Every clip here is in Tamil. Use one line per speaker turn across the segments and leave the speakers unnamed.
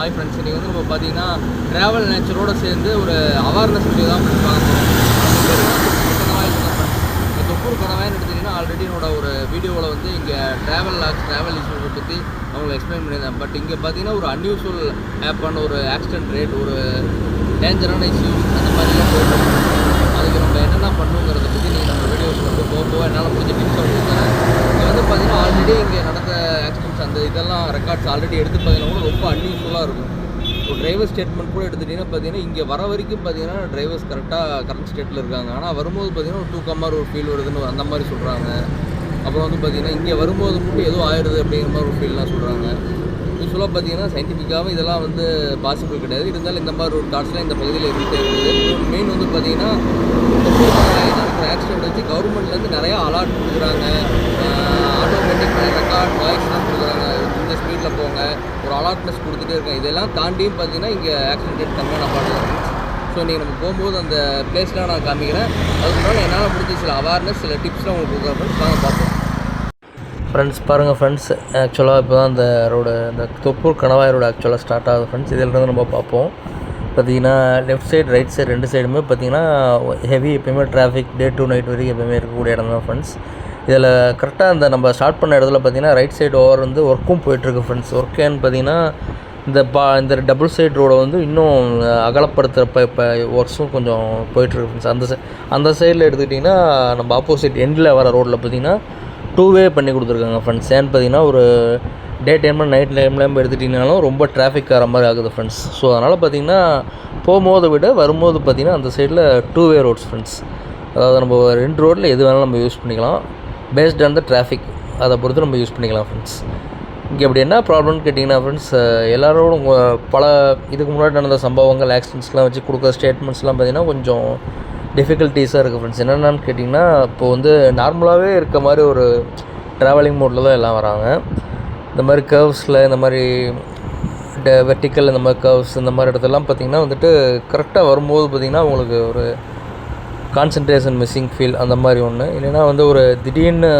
ஹாய் ஃப்ரெண்ட்ஸ் இன்றைக்கி வந்து நம்ம பார்த்தீங்கன்னா ட்ராவல் நேச்சரோடு சேர்ந்து ஒரு அவேர்னஸ் வீடியோ தான் ஃப்ரெண்ட்ஸ் பார்க்க போகிறோம் இந்த தொப்பூர் கணவாய்னு எடுத்திங்கன்னா ஆல்ரெடி என்னோட ஒரு வீடியோவில் வந்து இங்கே ட்ராவல் லாக்ஸ் ட்ராவல் இஷ்யூஸை பற்றி அவங்களை எக்ஸ்பிளைன் பண்ணியிருந்தேன். பட் இங்கே பார்த்தீங்கன்னா ஒரு அன்யூஸ்வல் ஆப்பான ஒரு ஆக்சிடென்ட் ரேட் ஒரு டேஞ்சரான இஷ்யூஸ் அந்த மாதிரிலாம் போயிட்டு நம்ம என்னென்ன பண்ணுங்கிறத பற்றி நீங்கள் நம்ம வீடியோஸ் வந்து போக போக என்னால் முடிஞ்ச டிப்ஸ் உங்களுக்கு தரேன் இங்கே வந்து பார்த்தீங்கன்னா ஆல்ரெடி இங்கே நடந்த ஆக்சிடென்ட்ஸ் அந்த இதெல்லாம் ரெக்கார்ட்ஸ் ஆல்ரெடி எடுத்து பார்த்தீங்கன்னா கூட ரொம்ப அன்யூஸ்ஃபுல்லாக இருக்கும். இப்போ டிரைவர் ஸ்டேட்மெண்ட் கூட எடுத்துட்டிங்கன்னா பார்த்தீங்கன்னா இங்கே வர வரைக்கும் பார்த்தீங்கன்னா டிரைவர்ஸ் கரெக்டாக கரண்ட் ஸ்டேட்டில் இருக்காங்க. ஆனால் வரும்போது பார்த்தீங்கன்னா ஒரு தூக்கமாக ஒரு ஃபீல் வருதுன்னு அந்த மாதிரி சொல்கிறாங்க அப்புறம் வந்து பார்த்தீங்கன்னா இங்கே வரும்போது மட்டும் ஏதோ ஆயிடுது அப்படிங்கிற மாதிரி ஒரு ஃபீல்லாம் சொல்கிறாங்க யூஸ்வலாக பார்த்தீங்கன்னா சயின்டிஃபிக்காகவும் இதெல்லாம் வந்து பாசிபிள் கிடையாது. இருந்தாலும் இந்த மாதிரி ஒரு தாட்ஸ்லாம் இந்த பகுதியில் இருந்துகிட்டே இருக்குது. மெயின் வந்து பார்த்தீங்கன்னா நடக்கிற ஆக்சிடென்ட் வச்சு கவர்மெண்ட்லேருந்து நிறையா அலாட் கொடுக்குறாங்க. ஆட்டோமேட்டிக் ரெக்கார்ட் வாய்ஸ்லாம் கொடுக்குறாங்க. இந்த ஸ்பீடில் போங்க. ஒரு அலாட்னஸ் கொடுத்துட்டே இருக்காங்க இதெல்லாம் தாண்டியும் பார்த்தீங்கன்னா இங்கே ஆக்சிடென்ட் ரேட் கம்மியாக நான் ஸோ நீங்கள் நம்ம போகும்போது அந்த பிளேஸ்லாம் நான் காமிக்கிறேன். அதுக்கு முன்னாடி என்னால் முடிஞ்ச சில அவேர்னஸ் சில டிப்ஸ்லாம் உங்களுக்கு கொடுக்குறேன் ஃப்ரெண்ட்ஸ் வாங்க பார்ப்போம்.
ஃப்ரெண்ட்ஸ் பாருங்கள் ஃப்ரெண்ட்ஸ் ஆக்சுவலாக இப்போ தான் அந்த ரோடு இந்த தொப்பூர் கணவாய் ரோடு ஆக்சுவலாக ஸ்டார்ட் ஆகுது ஃப்ரெண்ட்ஸ் இதிலிருந்து நம்ம பார்ப்போம். பார்த்தீங்கன்னா லெஃப்ட் சைடு ரைட் சைடு ரெண்டு சைடுமே பார்த்தீங்கன்னா ஹெவி எப்பயுமே டிராஃபிக் டே டு நைட் வரைக்கும் எப்பயுமே இருக்கக்கூடிய இடம் தான் ஃப்ரெண்ட்ஸ் இதில் கரெக்டாக அந்த நம்ம ஸ்டார்ட் பண்ண இடத்துல பார்த்தீங்கன்னா ரைட் சைடு ஓவர் வந்து ஒர்க்கும் போயிட்டுருக்கு ஃப்ரெண்ட்ஸ் ஒர்க்கேன்னு பார்த்தீங்கன்னா இந்த பா இந்த டபுள் சைடு ரோடை வந்து இன்னும் அகலப்படுத்துகிறப்ப இப்போ ஒர்க்ஸும் கொஞ்சம் போயிட்டுருக்கு ஃப்ரெண்ட்ஸ் அந்த சை அந்த சைடில் எடுத்துக்கிட்டிங்கன்னா நம்ம ஆப்போசிட் எண்டில் வர ரோட்டில் பார்த்தீங்கன்னா டூ வே பண்ணி கொடுத்துருக்காங்க ஃப்ரெண்ட்ஸ் ஏன்னு பார்த்தீங்கன்னா ஒரு டே டைமில் நைட் டைம்லாம் எடுத்துட்டிங்கனாலும் ரொம்ப டிராஃபிக் ஆகிற மாதிரி ஆகுது ஃப்ரெண்ட்ஸ் ஸோ அதனால் பார்த்தீங்கன்னா போகும்போதை விட வரும்போது பார்த்தீங்கன்னா அந்த சைடில் டூ வே ரோட்ஸ் ஃப்ரெண்ட்ஸ் அதாவது நம்ம ரெண்டு ரோட்டில் எது வேணாலும் நம்ம யூஸ் பண்ணிக்கலாம். பேஸ்ட் ஆன் த டிராஃபிக் அதை பொறுத்து நம்ம யூஸ் பண்ணிக்கலாம் ஃப்ரெண்ட்ஸ் இங்கே அப்படி என்ன ப்ராப்ளம்னு கேட்டிங்கன்னா ஃப்ரெண்ட்ஸ் எல்லாரோட பல இதுக்கு முன்னாடி நடந்த சம்பவங்கள் ஆக்சிடென்ட்ஸ்லாம் வச்சு கொடுக்குற ஸ்டேட்மெண்ட்ஸ்லாம் பார்த்தீங்கன்னா கொஞ்சம் டிஃபிகல்ட்டிஸாக இருக்குது ஃப்ரெண்ட்ஸ் என்னென்னு கேட்டிங்கன்னா இப்போது வந்து நார்மலாகவே இருக்க மாதிரி ஒரு ட்ராவலிங் மோடில் தான் எல்லாம் வராங்க. இந்த மாதிரி கர்வ்ஸில் இந்த மாதிரி வெர்டிக்கல் இந்த மாதிரி கர்வ்ஸ் இந்த மாதிரி இடத்துலலாம் பார்த்திங்கன்னா வந்துட்டு கரெக்டாக வரும்போது பார்த்திங்கன்னா உங்களுக்கு ஒரு கான்சன்ட்ரேஷன் மிஸ்ஸிங் ஃபீல் அந்த மாதிரி ஒன்று இல்லைன்னா வந்து ஒரு திடீர்னு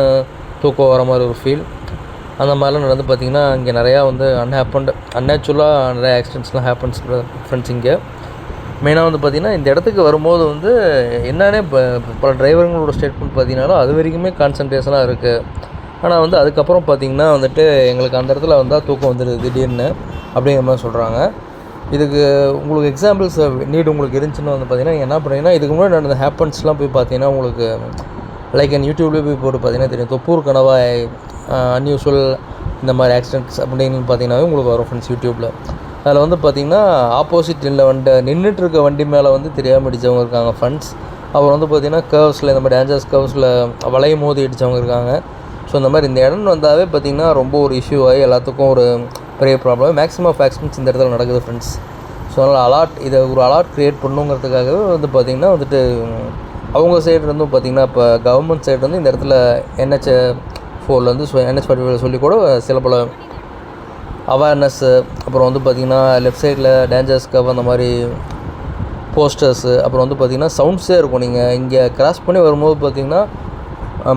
தூக்கம் வர மாதிரி ஒரு ஃபீல் அந்த மாதிரிலாம் நடந்து பார்த்திங்கன்னா இங்கே நிறையா வந்து அன்ஹேப்பன்ட் அன்நேச்சுரலாக நிறையா ஆக்சிடென்ட்ஸ்லாம் ஹேப்பன்ஸ் ஃப்ரெண்ட்ஸ் இங்கே. மெயினாக வந்து பார்த்திங்கன்னா இந்த இடத்துக்கு வரும்போது வந்து என்னன்னே இப்போ பல டிரைவருங்களோட ஸ்டேட்மெண்ட் பார்த்தீங்கன்னாலும் அது வரைக்குமே கான்சன்ட்ரேஷனாக இருக்குது ஆனால் வந்து அதுக்கப்புறம் பார்த்திங்கன்னா வந்துட்டு எங்களுக்கு அந்த இடத்துல வந்தால் தூக்கம் வந்துடுது திடீர்னு அப்படிங்கிற மாதிரி சொல்கிறாங்க இதுக்கு உங்களுக்கு எக்ஸாம்பிள்ஸ் நீட் உங்களுக்கு இருந்துச்சுன்னு வந்து பார்த்தீங்கன்னா நீங்கள் என்ன பண்ணுறீங்கன்னா இதுக்கு முன்னாடி நடந்த ஹேப்பன்ஸ்லாம் போய் பார்த்தீங்கன்னா உங்களுக்கு லைக் என் யூடியூப்லேயே போய் போட்டு பார்த்தீங்கன்னா தெரியும். தொப்பூர் கனவாய் அன்யூஷுவல் இந்த மாதிரி ஆக்சிடென்ட்ஸ் அப்படின்னு பார்த்தீங்கன்னாவே உங்களுக்கு வரும் ஃப்ரெண்ட்ஸ் யூடியூப்பில் அதில் வந்து பார்த்திங்கன்னா ஆப்போசிட் இல்லை வண்டி நின்றுட்டு இருக்க வண்டி மேலே வந்து தெரியாமல் அடித்தவங்க இருக்காங்க ஃப்ரெண்ட்ஸ் அப்புறம் வந்து பார்த்தீங்கன்னா கர்வ்ஸில் இந்த மாதிரி டேஞ்சர்ஸ் கர்வ்ஸில் வளையும் மோதி அடித்தவங்க இருக்காங்க. ஸோ இந்த மாதிரி இந்த இடம் வந்தாவே பார்த்திங்கன்னா ரொம்ப ஒரு இஷ்யூ ஆகி எல்லாத்துக்கும் ஒரு பெரிய ப்ராப்ளம் மேக்ஸிமம் ஆஃப் ஆக்சிடென்ட்ஸ் இந்த இடத்துல நடக்குது ஃப்ரெண்ட்ஸ் ஸோ அதனால் அலாட் இதை ஒரு அலாட் க்ரியேட் பண்ணுங்கிறதுக்காகவே வந்து பார்த்திங்கன்னா வந்துட்டு அவங்க சைட்லேருந்தும் பார்த்திங்கன்னா இப்போ கவர்மெண்ட் சைடு வந்து இந்த இடத்துல என்ஹெச் ஃபோர்லேருந்து என்ஹெச் ஃபார்ட்டி சொல்லி கூட சில பல அவேர்னஸ்ஸு அப்புறம் வந்து பார்த்திங்கன்னா லெஃப்ட் சைடில் டேஞ்சர்ஸ் கவ் அந்த மாதிரி போஸ்டர்ஸு அப்புறம் வந்து பார்த்திங்கன்னா சவுண்ட்ஸே இருக்கும். நீங்கள் இங்கே கிராஸ் பண்ணி வரும்போது பார்த்திங்கன்னா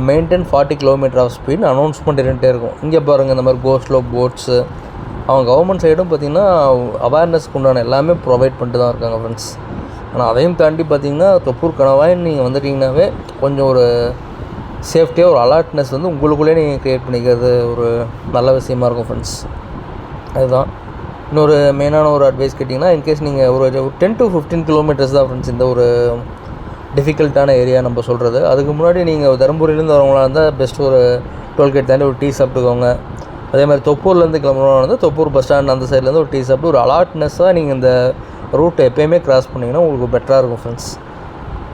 maintain forty kilometre of speed announcement இருந்துகிட்டே இருக்கும். இங்கே பாருங்கள் இந்த மாதிரி கோஸ்லோ போட்ஸு அவங்க கவர்மெண்ட் சைடும் பார்த்திங்கன்னா அவேர்னஸ்க்கு உண்டான எல்லாமே ப்ரொவைட் பண்ணிட்டு தான் இருக்காங்க ஃப்ரெண்ட்ஸ் ஆனால் அதையும் தாண்டி பார்த்திங்கன்னா தொப்பூர் கணவாயின்னு நீங்கள் வந்துட்டிங்கனாவே கொஞ்சம் ஒரு சேஃப்டியாக ஒரு அலர்ட்னஸ் வந்து உங்களுக்குள்ளே நீங்கள் க்ரியேட் பண்ணிக்கிறது ஒரு நல்ல விஷயமா இருக்கும் ஃப்ரெண்ட்ஸ் அதுதான். இன்னொரு மெயினான ஒரு அட்வைஸ் கேட்டிங்கன்னா இன்கேஸ் நீங்கள் ஒரு டென் டு ஃபிஃப்டீன் கிலோமீட்டர்ஸ் தான் ஃப்ரெண்ட்ஸ் இந்த ஒரு டிஃபிகல்ட்டான ஏரியா நம்ம சொல்கிறது அதுக்கு முன்னாடி நீங்கள் தருமபுரியிலேருந்து வரவங்களா இருந்தால் பெஸ்ட் ஒரு டோல்கேட் தாண்டி ஒரு டீ சாப்பிட்டுக்கோங்க. அதே மாதிரி தொப்பூர்லேருந்து கிளம்புறவங்க வந்து தொப்பூர் பஸ் ஸ்டாண்ட் அந்த சைட்லேருந்து ஒரு டீ சாப்பிட்டு ஒரு அலாட்னஸாக நீங்கள் இந்த ரூட்டை எப்போயுமே க்ராஸ் பண்ணிங்கன்னா உங்களுக்கு பெட்டராக இருக்கும் ஃப்ரெண்ட்ஸ்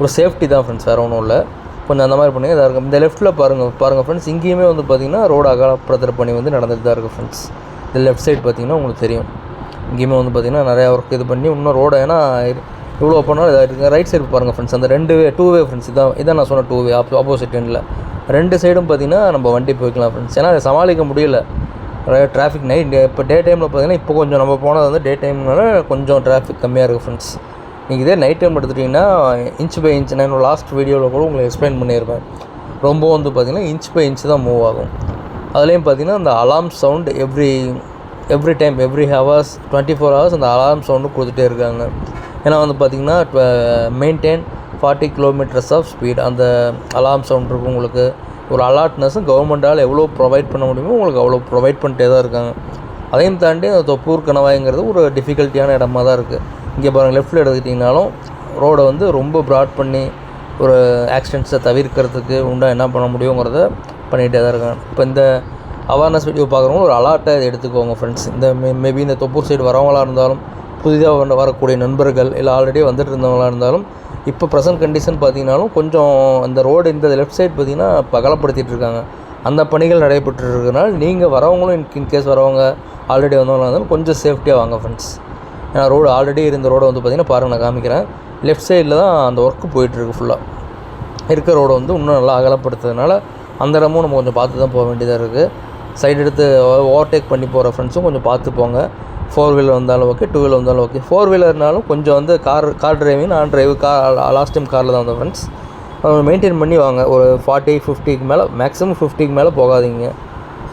ஒரு சேஃப்டி தான் ஃப்ரெண்ட்ஸ் வேறு ஒன்றும் இல்லை. கொஞ்சம் அந்த மாதிரி பண்ணிங்க இதாக இருக்கும். இந்த லெஃப்ட்டில் பாருங்கள் பாருங்கள் ஃப்ரெண்ட்ஸ் இங்கேயுமே வந்து பார்த்தீங்கன்னா ரோடு அகலப்படுத்துகிற பணி வந்து நடந்துட்டு தான் இருக்குது ஃப்ரெண்ட்ஸ் இந்த லெஃப்ட் சைடு பார்த்தீங்கன்னா உங்களுக்கு தெரியும். இங்கேயுமே வந்து பார்த்தீங்கன்னா நிறையா ஒர்க் இது பண்ணி இன்னும் ரோடு ஏன்னா இவ்வளோ பண்ணாலும் இதாக இருக்குது ரைட் சைடு பாருங்கள் ஃப்ரெண்ட்ஸ் அந்த ரெண்டு வே டூ வே ஃப்ரெண்ட்ஸ் இதான். இதான் நான் சொன்ன டூ வே ஆப் ஆப்போசிட் எண்டில் ரெண்டு சைடும் பார்த்தீங்கன்னா நம்ம வண்டி போய்க்கலாம் ஃப்ரெண்ட்ஸ் ஏன்னா அதை சமாளிக்க முடியல. டிராஃபிக் நைட் இப்போ டே டைமில் பார்த்தீங்கன்னா இப்போ கொஞ்சம் நம்ம போனது வந்து டே டைம்னால கொஞ்சம் டிராஃபிக் கம்மியாக இருக்குது ஃப்ரெண்ட்ஸ் நீங்கள் இதே நைட் டைம் எடுத்துட்டிங்கன்னா இன்ச் பை இன்ச் நான் லாஸ்ட் வீடியோவில் கூட உங்களுக்கு எக்ஸ்பிளைன் பண்ணியிருப்பேன் ரொம்ப வந்து பார்த்திங்கன்னா இன்ச் பை இன்ச் தான் மூவ் ஆகும். அதுலேயும் பார்த்தீங்கன்னா அந்த alarm sound every every time every hours twenty four hours அந்த அலாரம் சவுண்டு கொடுத்துட்டே இருக்காங்க. ஏன்னா வந்து பார்த்திங்கன்னா maintain forty kilometres of speed அந்த அலாரம் சவுண்ட் இருக்கும் உங்களுக்கு. ஒரு அலார்ட்னஸும் கவர்மெண்ட்டால் எவ்வளோ ப்ரொவைட் பண்ண முடியுமோ உங்களுக்கு அவ்வளோ ப்ரொவைட் பண்ணிட்டே தான் இருக்காங்க. அதையும் தாண்டி அந்த தொப்பூர் கணவாய்ங்கிறது ஒரு டிஃபிகல்ட்டியான இடமா தான் இருக்குது இங்கே பாருங்கள் லெஃப்ட்டில் எடுத்துக்கிட்டிங்கனாலும் ரோடை வந்து ரொம்ப ப்ராட் பண்ணி ஒரு ஆக்சிடென்ட்ஸை தவிர்க்கிறதுக்கு உண்டா என்ன பண்ண முடியுங்கிறத பண்ணிகிட்டே தான் இருக்காங்க. இப்போ இந்த அவேர்னஸ் வீடியோ பார்க்குறவங்க ஒரு அலாட்டை எடுத்துக்கோங்க ஃப்ரெண்ட்ஸ் இந்த மே மேபி இந்த தொப்பூர் சைடு வரவங்களாக இருந்தாலும் புதிதாக வந்து வரக்கூடிய நண்பர்கள் இல்லை ஆல்ரெடி வந்துட்டு இருந்தவங்களாக இருந்தாலும் இப்போ ப்ரெசன்ட் கண்டிஷன் பார்த்தீங்கன்னாலும் கொஞ்சம் அந்த ரோடு இந்த லெஃப்ட் சைடு பார்த்தீங்கன்னா பகலப்படுத்திட்டு இருக்காங்க. அந்த பணிகள் நடைபெற்று இருக்கனால நீங்கள் வரவங்களும் இன் இன்கேஸ் வரவங்க ஆல்ரெடி வந்தவங்களாக இருந்தாலும் கொஞ்சம் சேஃப்டியாக வாங்க ஃப்ரெண்ட்ஸ் ஏன்னா ரோடு ஆல்ரெடி இருந்த ரோடை வந்து பார்த்திங்கன்னா பாருங்கள் நான் காமிக்கிறேன். லெஃப்ட் சைடில் தான் அந்த ஒர்க்கு போயிட்டுருக்கு ஃபுல்லாக இருக்க ரோடை வந்து இன்னும் நல்லா அகலப்படுத்துறதுனால அந்த இடமும் நம்ம கொஞ்சம் பார்த்து தான் போக வேண்டியதாக இருக்குது சைடு எடுத்து ஓவர்டேக் பண்ணி போகிற ஃப்ரெண்ட்ஸும் கொஞ்சம் பார்த்து போங்க. ஃபோர் வீலர் வந்தாலும் ஓகே டூ வீலர் வந்தாலும் ஓகே ஃபோர் வீலர்னாலும் கொஞ்சம் வந்து கார் கார் டிரைவிங் நான் டிரைவ் கார் லாஸ்ட் டைம் காரில் தான் வந்தேன் ஃப்ரெண்ட்ஸ் மெயின்டைன் பண்ணி வாங்க. ஒரு ஃபார்ட்டி ஃபிஃப்டிக்கு மேலே மேக்ஸிமம் ஃபிஃப்டிக்கு மேலே போகாதீங்க.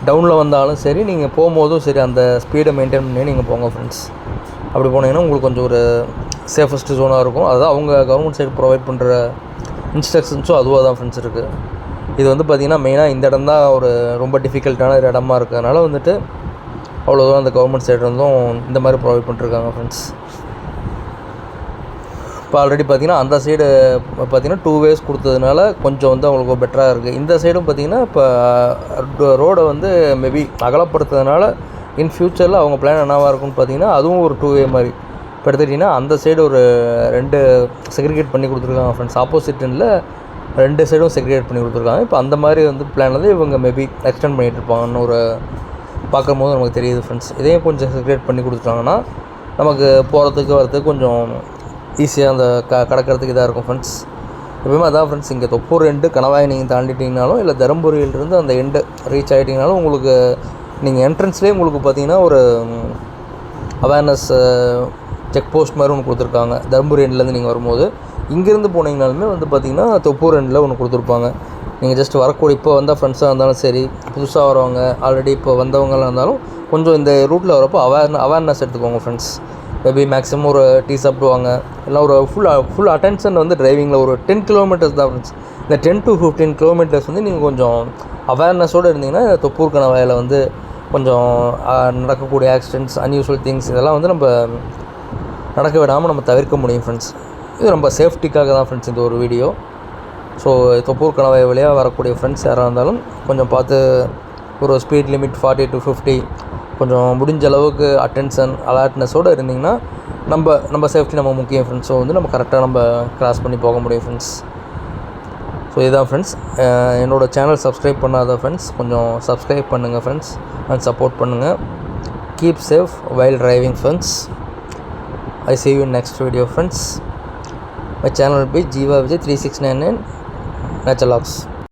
டவுனில் வந்தாலும் சரி நீங்கள் போகும்போதும் சரி அந்த ஸ்பீடை மெயின்டைன் பண்ணி நீங்கள் போங்க ஃப்ரெண்ட்ஸ் அப்படி போனீங்கன்னா உங்களுக்கு கொஞ்சம் ஒரு சேஃபஸ்ட் ஜோனாக இருக்கும். அதுதான் அவங்க கவர்மெண்ட் சைடு ப்ரொவைட் பண்ணுற இன்ஸ்ட்ரக்ஷன்ஸும் அதுவாக தான் ஃப்ரெண்ட்ஸ் இருக்குது இது வந்து பார்த்திங்கன்னா மெயினாக இந்த இடம் தான் ஒரு ரொம்ப டிஃபிகல்ட்டான ஒரு இடமா இருக்கிறதுனால வந்துட்டு அவ்வளோ தூரம் அந்த கவர்மெண்ட் சைடு இருந்தும் இந்த மாதிரி ப்ரொவைட் பண்ணிட்டுருக்காங்க ஃப்ரெண்ட்ஸ் இப்போ ஆல்ரெடி பார்த்திங்கன்னா அந்த சைடு பார்த்தீங்கன்னா டூ வேஸ் கொடுத்ததுனால கொஞ்சம் வந்து அவங்களுக்கு பெட்டராக இருக்குது இந்த சைடும் பார்த்தீங்கன்னா இப்போ ரோடை வந்து மேபி அகலப்படுத்துறதுனால இன் ஃப்யூச்சரில் அவங்க பிளான் என்னவாக இருக்கும்னு பார்த்தீங்கன்னா அதுவும் ஒரு டூ வே மாதிரி. இப்போ எடுத்துக்கிட்டிங்கன்னா அந்த சைடு ஒரு ரெண்டு செக்ரிகேட் பண்ணி கொடுத்துருக்காங்க ஃப்ரெண்ட்ஸ் ஆப்போசிட்டில் ரெண்டு சைடும் செக்ரிகேட் பண்ணி கொடுத்துருக்காங்க. இப்போ அந்த மாதிரி வந்து பிளான் வந்து இவங்க மேபி எக்ஸ்டெண்ட் பண்ணிகிட்டு இருப்பாங்கன்னு ஒரு பார்க்கும் போது நமக்கு தெரியுது ஃப்ரெண்ட்ஸ் இதையும் கொஞ்சம் செக்ரிகேட் பண்ணி கொடுத்துட்டாங்கன்னா நமக்கு போகிறதுக்கு வரதுக்கு கொஞ்சம் ஈஸியாக அந்த க கடக்கிறதுக்கு இதாக இருக்கும் ஃப்ரெண்ட்ஸ் எப்பவுமே அதான் ஃப்ரெண்ட்ஸ் இங்கே தொப்பூர் எண்டு கணவாய் நீங்கள் தாண்டிட்டிங்கனாலும் இல்லை தருமபுரியிலிருந்து அந்த எண்டு ரீச் ஆகிட்டிங்கனாலும் உங்களுக்கு நீங்கள் என்ட்ரன்ஸ்லேயே உங்களுக்கு பார்த்தீங்கன்னா ஒரு அவேர்னஸ் செக் போஸ்ட் மாதிரி ஒன்று கொடுத்துருக்காங்க. தருமபுரி எண்ட்லேருந்து நீங்கள் வரும்போது. இங்கேருந்து போனீங்கனாலுமே வந்து பார்த்தீங்கன்னா தொப்பூர் ரெண்டில் ஒன்று கொடுத்துருப்பாங்க. நீங்கள் ஜஸ்ட் வரக்கூடிய இப்போ வந்தால் ஃப்ரெண்ட்ஸாக இருந்தாலும் சரி புதுசாக வரவங்க ஆல்ரெடி இப்போ வந்தவங்களாக இருந்தாலும் கொஞ்சம் இந்த ரூட்டில் வரப்போ அவேர்ன அவேர்னஸ் எடுத்துக்கோங்க ஃப்ரெண்ட்ஸ் மேபி மேக்ஸிமம் ஒரு டீ சாப்பிடுவாங்க. இல்லை ஒரு ஃபுல் ஃபுல் அட்டென்ஷன் வந்து டிரைவிங்கில் ஒரு டென் கிலோமீட்டர்ஸ் தான் ஃப்ரெண்ட்ஸ் இந்த டென் டு ஃபிஃப்டீன் கிலோமீட்டர்ஸ் வந்து நீங்கள் கொஞ்சம் அவேர்னஸோடு இருந்தீங்கன்னா தொப்பூர் கணவாயில் வந்து கொஞ்சம் நடக்கக்கூடிய ஆக்சிடென்ட்ஸ் அன்யூஸ்வல் திங்ஸ் இதெல்லாம் வந்து நம்ம நடக்க விடாமல் நம்ம தவிர்க்க முடியும் ஃப்ரெண்ட்ஸ் இது ரொம்ப சேஃப்டிக்காக தான் ஃப்ரெண்ட்ஸ் இந்த ஒரு வீடியோ ஸோ தொப்பூர் கணவாய் வழியாக வரக்கூடிய ஃப்ரெண்ட்ஸ் யாராக இருந்தாலும் கொஞ்சம் பார்த்து ஒரு speed limit forty to fifty கொஞ்சம் முடிஞ்ச அளவுக்கு அட்டென்ஷன் அலர்ட்னஸோடு இருந்திங்கன்னா நம்ம நம்ம சேஃப்டி நம்ம முக்கியம் ஃப்ரெண்ட்ஸ் ஸோ வந்து நம்ம கரெக்டாக நம்ம கிராஸ் பண்ணி போக முடியும் ஃப்ரெண்ட்ஸ் ஸோ இதுதான் ஃப்ரெண்ட்ஸ் என்னோடய சேனல் சப்ஸ்கிரைப் பண்ணாத ஃப்ரெண்ட்ஸ் கொஞ்சம் சப்ஸ்கிரைப் பண்ணுங்கள் ஃப்ரெண்ட்ஸ் அண்ட் சப்போர்ட் பண்ணுங்கள் keep safe while driving friends I see you next video friends my channel P Jeeva Vijay three six nine nine நேச்சர்லாக்ஸ்